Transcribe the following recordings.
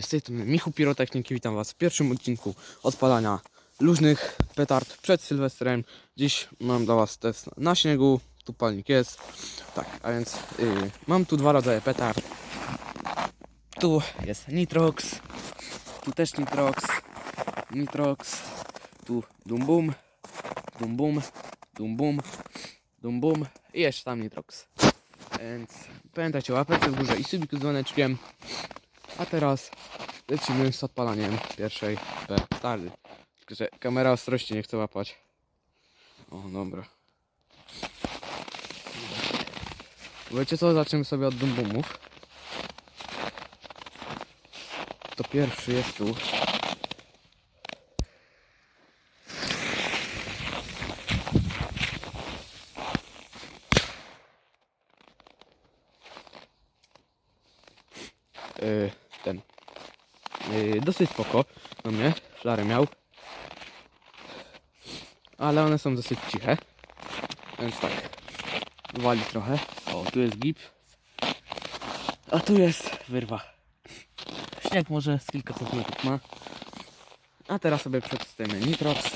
Z tej strony Michu Pirotechniki, witam Was w pierwszym odcinku odpalania luźnych petard przed Sylwestrem. Dziś mam dla Was test na śniegu, tu palnik jest. Tak, a więc yy, mam tu dwa rodzaje petard. Tu jest Nitrox, tu też Nitrox, Nitrox, tu Dum Bum, Dum Bum, Dum Bum, Dum Bum i jeszcze tam Nitrox. Więc pamiętajcie, łapeczkę w górze i subik z dzwoneczkiem. A teraz lecimy z odpalaniem pierwszej petardy. Tylko, że kamera ostrości nie chce łapać. O, dobra. Wiecie co? Zaczniemy sobie od dumbumów. To pierwszy jest tu. Yy, ten. Yy, dosyć spoko do mnie. Flarę miał. Ale one są dosyć ciche. Więc tak. Wali trochę. O, tu jest gip. A tu jest wyrwa. Śnieg może z kilka centymetrów ma. A teraz sobie przetestujemy Nitrox.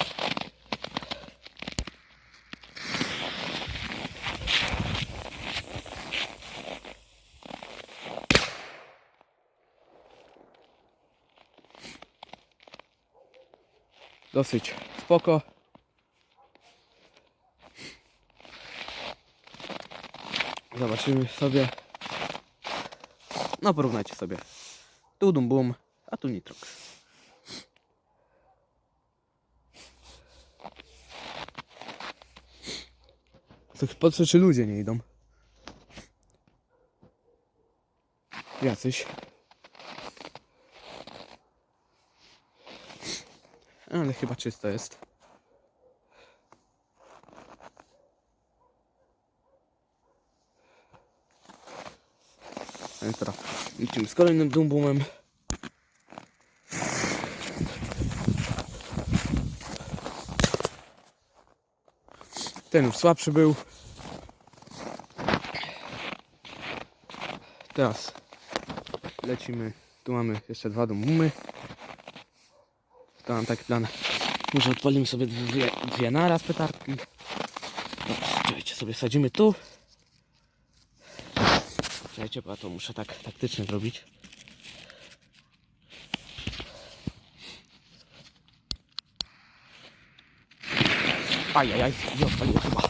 Dosyć spoko. Zobaczymy sobie. No porównajcie sobie. Tu dum bum, a tu nitrox. Po co czy ludzie nie idą? Jacyś. Ale chyba czysto jest. A więc teraz lecimy z kolejnym dumbumem. Ten już słabszy był. Teraz lecimy. Tu mamy jeszcze dwa dumbumy. Mam taki plan. Może odpalimy sobie dwie, dwie naraz petardki. Dobrze, czekajcie, sobie sadzimy tu. Czekajcie, bo to muszę tak taktycznie zrobić. Ajajaj, nie odpaliłem chyba.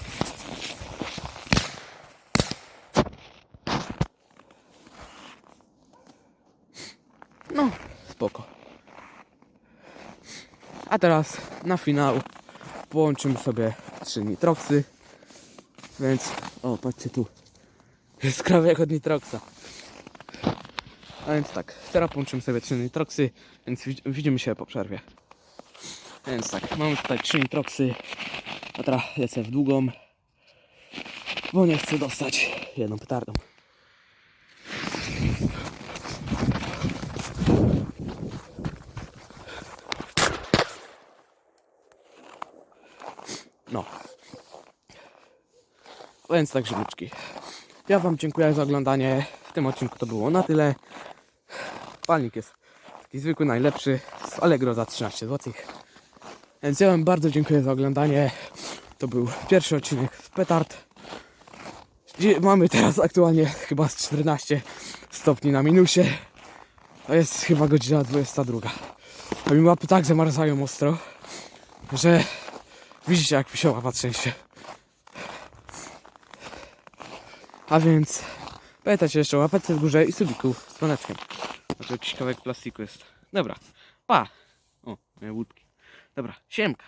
No, spoko. A teraz na finał połączymy sobie trzy nitroksy. Więc, o patrzcie tu, jest krawek od nitroxa. A więc tak, teraz połączymy sobie trzy nitroksy, więc widz- widzimy się po przerwie. Więc tak, mamy tutaj trzy nitroksy, a teraz lecę w długą, bo nie chcę dostać jedną petardą. No. Więc tak, żywniczki. Ja Wam dziękuję za oglądanie. W tym odcinku to było na tyle. Palnik jest taki zwykły, najlepszy z Allegro za 13 zł. Więc ja Wam bardzo dziękuję za oglądanie. To był pierwszy odcinek z Petard. Mamy teraz aktualnie chyba z 14 stopni na minusie. To jest chyba godzina 22. A mi łapy tak zamarzają ostro, że widzicie jak mi się łapa trzęsie. A więc pamiętajcie jeszcze o w górze i subiku z dzwoneczkiem. Znaczy jakiś kawałek plastiku jest. Dobra, pa! O, moje łódki. Dobra, siemka.